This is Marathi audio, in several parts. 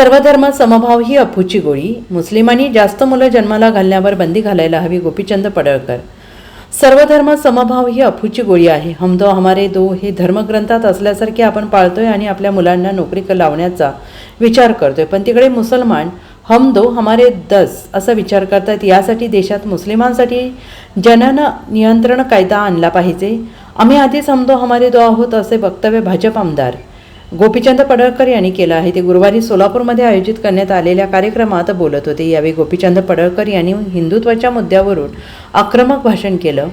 सर्वधर्म समभाव ही अफूची गोळी. मुस्लिमांनी जास्त मुलं जन्माला घालण्यावर बंदी घालायला हवी गोपीचंद पडळकर. सर्वधर्म समभाव ही अफूची गोळी आहे. हमदो हमारे दो हे धर्मग्रंथात असल्यासारखे आपण पाळतोय आणि आपल्या मुलांना नोकरी लावण्याचा विचार करतोय. पण तिकडे मुसलमान हम दो हमारे दस असा विचार करतात. यासाठी देशात मुस्लिमांसाठी जनन नियंत्रण कायदा आणला पाहिजे. आम्ही आधीच हमदो हमारे दो आहोत असे वक्तव्य भाजप आमदार गोपीचंद पडळकर यांनी केलं आहे. ते गुरुवारी सोलापूरमध्ये आयोजित करण्यात आलेल्या कार्यक्रमात बोलत होते. यावेळी गोपीचंद पडळकर यांनी हिंदुत्वाच्या मुद्द्यावरून आक्रमक भाषण केलं.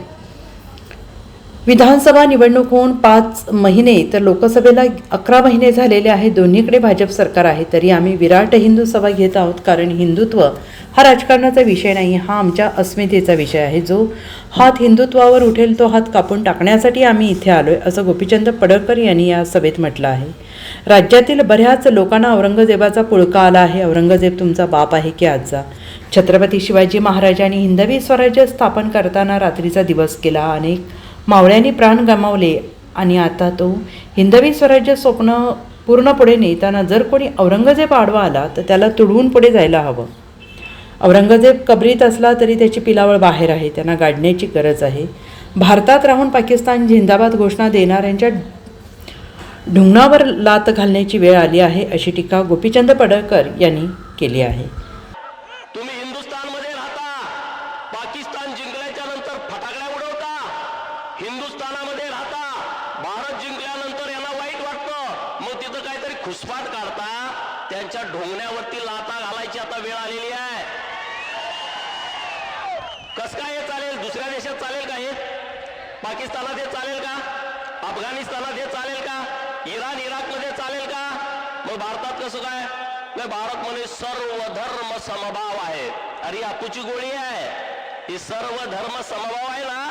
विधानसभा निवडणूक होऊन पाच महिने तर लोकसभेला अकरा महिने झालेले आहेत. दोन्हीकडे भाजप सरकार आहे. तरी आम्ही विराट हिंदू सभा घेत आहोत कारण हिंदुत्व हा राजकारणाचा विषय नाही हा आमच्या अस्मितेचा विषय आहे. जो हात हिंदुत्वावर उठेल तो हात कापून टाकण्यासाठी आम्ही इथे आलो आहे असं गोपीचंद पडळकर यांनी या सभेत म्हटलं आहे. राज्यातील बऱ्याच लोकांना औरंगजेबाचा पुळका आला आहे. औरंगजेब तुमचा बाप आहे की आजचा? छत्रपती शिवाजी महाराजांनी हिंदवी स्वराज्य स्थापन करताना रात्रीचा दिवस केला. अनेक मावळ्यांनी प्राण गमावले आणि आता तो हिंदवी स्वराज्य स्वप्न पूर्ण पुढे नेताना जर कोणी औरंगजेब आडवा आला तर त्याला तुडवून पुढे जायला हवं. औरंगजेब कबरीत असला तरी त्याची पिलावळ बाहेर आहे. त्यांना गाडण्याची गरज आहे. भारतात राहून पाकिस्तान झिंदाबाद घोषणा देणाऱ्यांच्या ढुंगणावर लात घालण्याची वेळ आली आहे अशी टीका गोपीचंद पडळकर यांनी केली आहे. तुम्ही हिंदुस्थानमध्ये राहता पाकिस्तान जिंकल्याच्या नंतर फटाकड्या उडवता हिंदुस्थानामध्ये राहता भारत जिंकल्यानंतर यांना वाईट वाटतं. मग तिथं काहीतरी खुसपाट काढता त्यांच्या ढोंगण्यावरती लाता घालायची आता वेळ आलेली आहे. कस काय हे चालेल? दुसऱ्या देशात चालेल का हे? पाकिस्तानात हे चालेल का? अफगाणिस्तानात हे चालेल का? इराण इराकमध्ये चालेल का? मग भारतात कसं काय? नाही भारत म्हणे सर्व धर्म समभाव आहे. अरे अपूची गोळी आहे. ही सर्व धर्म समभाव आहे ना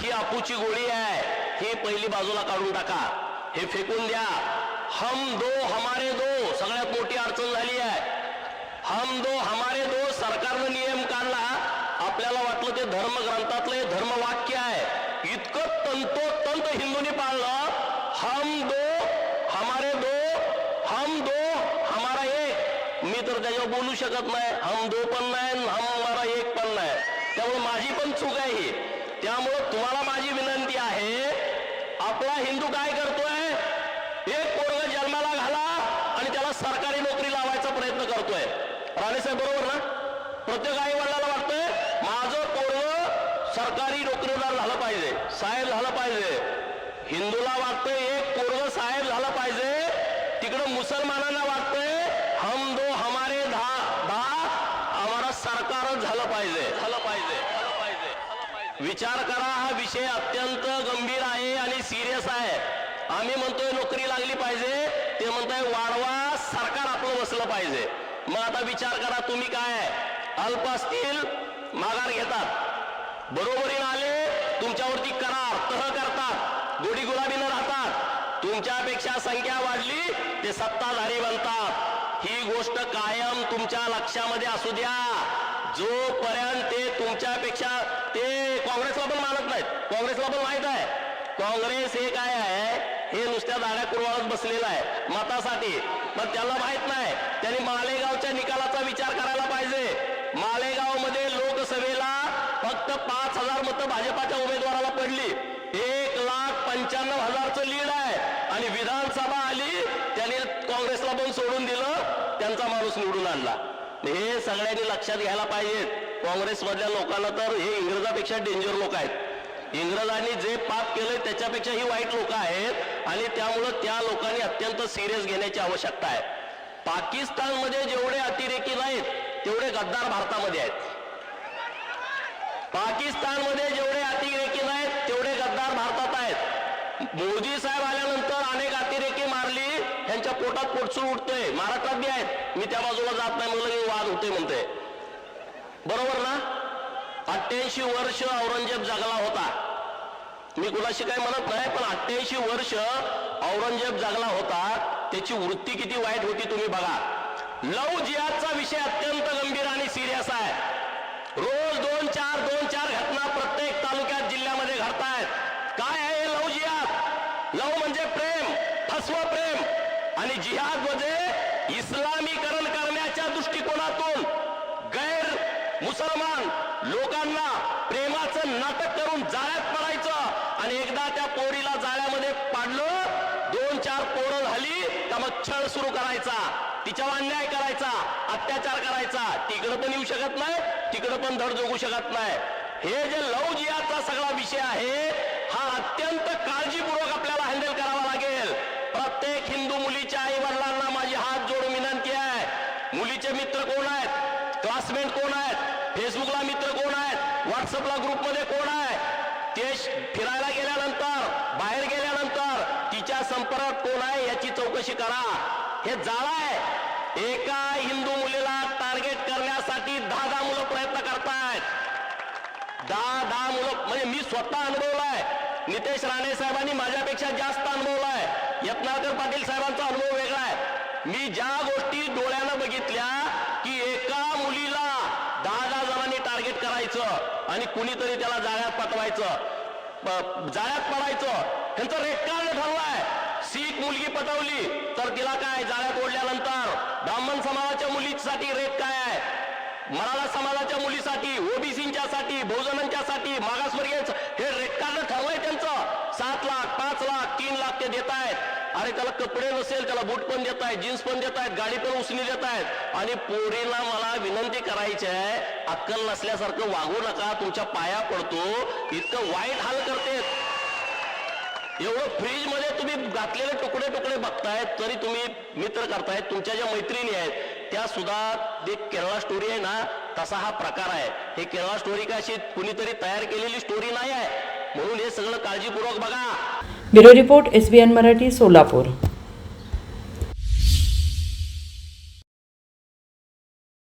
ही अपूची गोळी आहे. ही पहिली बाजूला काढून टाका. हे फेकून द्या. हम दो हमारे दो. सगळ्यात मोठी अडचण झाली आहे. हम दो हमारे दो सरकारनं नियम काढला. आपल्याला वाटलं ते धर्म ग्रंथातलं हे धर्म वाक्य आहे. इतकं तंतोतंत हिंदूंनी पाळलं. हम दो मी तर त्याच्यावर बोलू शकत नाही. हम दो पण नाही हम हमारा एक पण नाही. त्यामुळे माझी पण चूक आहे ही. त्यामुळं तुम्हाला माझी विनंती आहे आपला हिंदू काय करतोय? एक पोरग जन्माला घाला आणि त्याला सरकारी नोकरी लावायचा प्रयत्न करतोय. राणेसाहेब बरोबर ना? प्रत्येक आई वडिलाला वाटतंय माझं पोरग सरकारी नोकरीदार झालं पाहिजे साहेब झालं पाहिजे. हिंदूला वाटतंय एक पोरग साहेब झालं पाहिजे तिकडं मुसलमानांना वाटतंय हम दो सरकारच झालं पाहिजे. झालं पाहिजे. झालं पाहिजे. विचार करा हा विषय अत्यंत गंभीर आहे आणि सिरियस आहे. आम्ही म्हणतोय नोकरी लागली पाहिजे. ते म्हणताय वाढवा सरकार आपलं बसलं पाहिजे. मग आता विचार करा तुम्ही काय अल्प असतील माघार घेतात. बरोबरीनं आले तुमच्यावरती करार तह करतात. गोडी गुलाबीनं राहतात. तुमच्यापेक्षा संख्या वाढली ते सत्ताधारी बनतात. ही गोष्ट कायम तुमच्या लक्षामध्ये असू द्या. जोपर्यंत ते तुमच्यापेक्षा ते काँग्रेसला पण मानत नाहीत. काँग्रेसला पण माहीत आहे. काँग्रेस हे काय आहे? हे नुसत्या दाड्या कुरवाळत बसलेलं आहे. मतासाठी. पण त्याला माहीत नाही. त्यांनी मालेगावच्या निकालाचा विचार करायला पाहिजे. मालेगावमध्ये लोकसभेला फक्त पाच हजार मतं भाजपाच्या उमेदवाराला पडली. एक लाख पंच्याण्णव हजारचं लीड आहे. आणि विधानसभा आली त्यांनी काँग्रेसला पण सोडून दिलं त्यांचा माणूस निवडून आणला. हे सगळ्यांनी लक्षात घ्यायला पाहिजेत काँग्रेसमधल्या लोकांना तर हे इंग्रजापेक्षा डेंजर लोक आहेत. इंग्रजांनी जे पाप केलंय त्याच्यापेक्षाही वाईट लोक आहेत आणि त्यामुळं त्या लोकांनी अत्यंत सिरियस घेण्याची आवश्यकता आहे. पाकिस्तानमध्ये जेवढे अतिरेकी नाहीत तेवढे गद्दार भारतामध्ये आहेत. पाकिस्तानमध्ये जेवढे अतिरेकी नाहीत तेवढे गद्दार भारतात आहेत मोदी साहेब आल्यानंतर अनेक अतिरेकी मारली. ह्यांच्या पोटात पोटसूळ उठते महाराष्ट्रात बी आहेत. मी त्या बाजूला जात नाही म्हणलं की वाद होते म्हणते बरोबर ना? अठ्ठ्याऐंशी वर्ष औरंगजेब जगला होता. मी कुणाशी काही म्हणत नाही पण अठ्ठ्याऐंशी वर्ष औरंगजेब जगला होता. त्याची वृत्ती किती वाईट होती तुम्ही बघा. लव जिहादचा विषय अत्यंत गंभीर आणि सिरियस आहे. रोज दोन चार दोन चार घटना प्रत्येक तालुक्यात जिल्ह्यामध्ये घडतायत काय आहे हे लव जिहाद प्रेम आणि जिहाद म्हणजे इस्लामीकरण करण्याच्या दृष्टिकोनातून गैर मुसलमान लोकांना प्रेमाचं नाटक करून जाळ्यात पडायचं आणि एकदा त्या पोरीला जाळ्यामध्ये पाडलं दोन चार पोरं झाली तर मग छळ सुरू करायचा तिच्यावर अन्याय करायचा अत्याचार करायचा. तिकडं पण येऊ शकत नाही तिकडं पण धड जोगू शकत नाही. हे जे लव जिहादचा सगळा विषय आहे हा अत्यंत काळजीपूर्वक आपल्याला हँडल मुलीचे मित्र कोण आहेत? क्लासमेट कोण आहेत? फेसबुकला मित्र कोण आहेत? व्हॉट्सअपला ग्रुपमध्ये कोण आहे? ते फिरायला गेल्यानंतर बाहेर गेल्यानंतर तिच्या संपर्कात कोण आहे याची चौकशी करा. हे जाळं आहे. एका हिंदू मुलीला टार्गेट करण्यासाठी दहा दहा मुलं प्रयत्न करतायत. दहा दहा मुलं म्हणजे मी स्वतः अनुभवलाय नितेश राणे साहेबांनी माझ्यापेक्षा जास्त अनुभवलाय यत्नाकर पाटील साहेबांचा अनुभव वेगळा आहे. मी ज्या गोष्टी डोळ्यानं बघितल्या की एका मुलीला दहा दहा जणांनी टार्गेट करायचं आणि कुणीतरी त्याला जाळ्यात पाठवायचं जाळ्यात पडायचं त्यांचं रेट कार्ड ठरलाय. सीख मुलगी पटवली तर तिला काय जाळ्यात ओढल्यानंतर ब्राह्मण समाजाच्या मुलीसाठी रेट काय आहे? मराठा समाजाच्या मुलीसाठी ओबीसींच्या साठी बहुजनांच्या साठी मागासवर्गीय हे रेट कार्ड सात लाख पाच लाख तीन लाख ते देत आहेत. अरे त्याला कपडे नसेल त्याला बूट पण देत आहेत जीन्स पण देत आहेत गाडी पण उचली देत आहेत. आणि पोरीला मला विनंती करायची आहे अक्कल नसल्यासारखं वागू नका तुमच्या पाया पडतो इतकं वाईट हाल करते. एवढं फ्रीजमध्ये तुम्ही घातलेले तुकडे तुकडे बघतायत तरी तुम्ही मित्र करतायत तुमच्या ज्या मैत्रिणी आहेत त्या सुद्धा जे केरळा स्टोरी आहे ना तसा हा प्रकार आहे. हे केरळा स्टोरी का अशी कुणीतरी तयार केलेली स्टोरी नाही आहे. म्हणून हे सगळं काळजीपूर्वक बघा. Bureau report S B N Marathi Solapur.